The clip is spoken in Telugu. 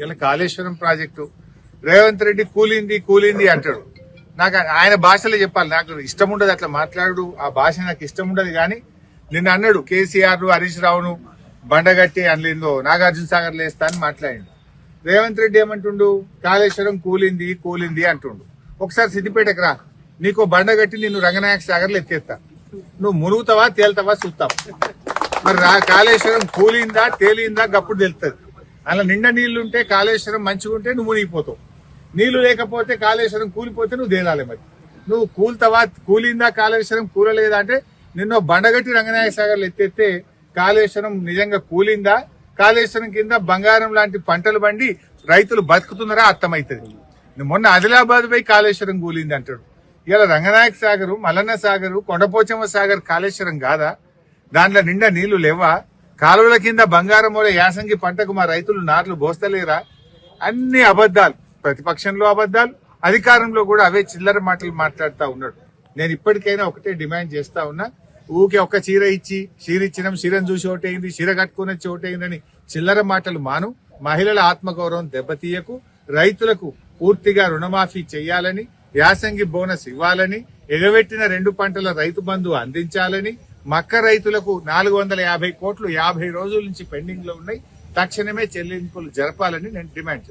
ఇలా కాళేశ్వరం ప్రాజెక్టు. రేవంత్ రెడ్డి కూలింది కూలింది అంటాడు. నాకు ఆయన భాషలో చెప్పాలి. నాకు ఇష్టం ఉండదు అట్లా మాట్లాడు. ఆ భాష నాకు ఇష్టం ఉండదు కానీ నిన్న అన్నాడు కేసీఆర్ హరీష్ రావును బండగట్టి అనలేందో నాగార్జున సాగర్ లేస్తా అని మాట్లాడిండు. రేవంత్ రెడ్డి ఏమంటుండు? కాళేశ్వరం కూలింది కూలింది అంటుండు. ఒకసారి సిద్దిపేటకు రా. నీకు బండగట్టి నిన్ను రంగనాయక సాగర్లో ఎత్తేస్తా. నువ్వు మునుగుతావా తేలుతావా చూస్తావు. మరి రా కాళేశ్వరం కూలిందా తేలిందా గప్పుడు తెలుస్తుంది అలా నిండా నీళ్ళు ఉంటే కాళేశ్వరం మంచిగా ఉంటే నువ్వు మునిగిపోతావు. నీళ్ళు లేకపోతే కాళేశ్వరం కూలిపోతే నువ్వు తేలాలి మరి. నువ్వు కూల్తావా? కూలిందా? కాళేశ్వరం కూలలేదా? అంటే నిన్న బండగట్టి రంగనాయక సాగర్లు ఎత్తేస్తే కాళేశ్వరం నిజంగా కూలిందా? కాళేశ్వరం కింద బంగారం లాంటి పంటలు బండి రైతులు బతుకుతున్నారా? అర్థమవుతుంది మొన్న ఆదిలాబాద్ పోయి కాళేశ్వరం కూలింది అంటాడు. ఇలా రంగనాయక సాగరు మల్లన్న సాగరు కొండపోచమ్మ సాగర్ కాళేశ్వరం కాదా? దాంట్లో నిండా నీళ్ళు లేవా? కాలువల కింద బంగారం యాసంగి పంటకు మా రైతులు నాట్లు బోస్తలేరా? అన్ని అబద్దాలు ప్రతిపక్షంలో అబద్దాలు అధికారంలో కూడా అవే చిల్లర మాటలు మాట్లాడుతూ ఉన్నాడు. నేను ఇప్పటికైనా ఒకటే డిమాండ్ చేస్తా ఉన్నా ఊకే ఒక్క చీర ఇచ్చి చీర ఇచ్చినాం చీరను చూసి ఓటైంది చీర కట్టుకుని వచ్చి ఓటైందని చిల్లర మాటలు మాను. మహిళల ఆత్మగౌరవం దెబ్బతీయకు రైతులకు పూర్తిగా రుణమాఫీ చేయాలని యాసంగి బోనస్ ఇవ్వాలని ఎగబెట్టిన రెండు పంటల రైతు బంధు అందించాలని మక్క రైతులకు నాలుగు వందల యాభై కోట్లు యాభై రోజుల నుంచి పెండింగ్లో ఉన్నాయి. తక్షణమే చెల్లింపులు జరపాలని నేను డిమాండ్ చేస్తాను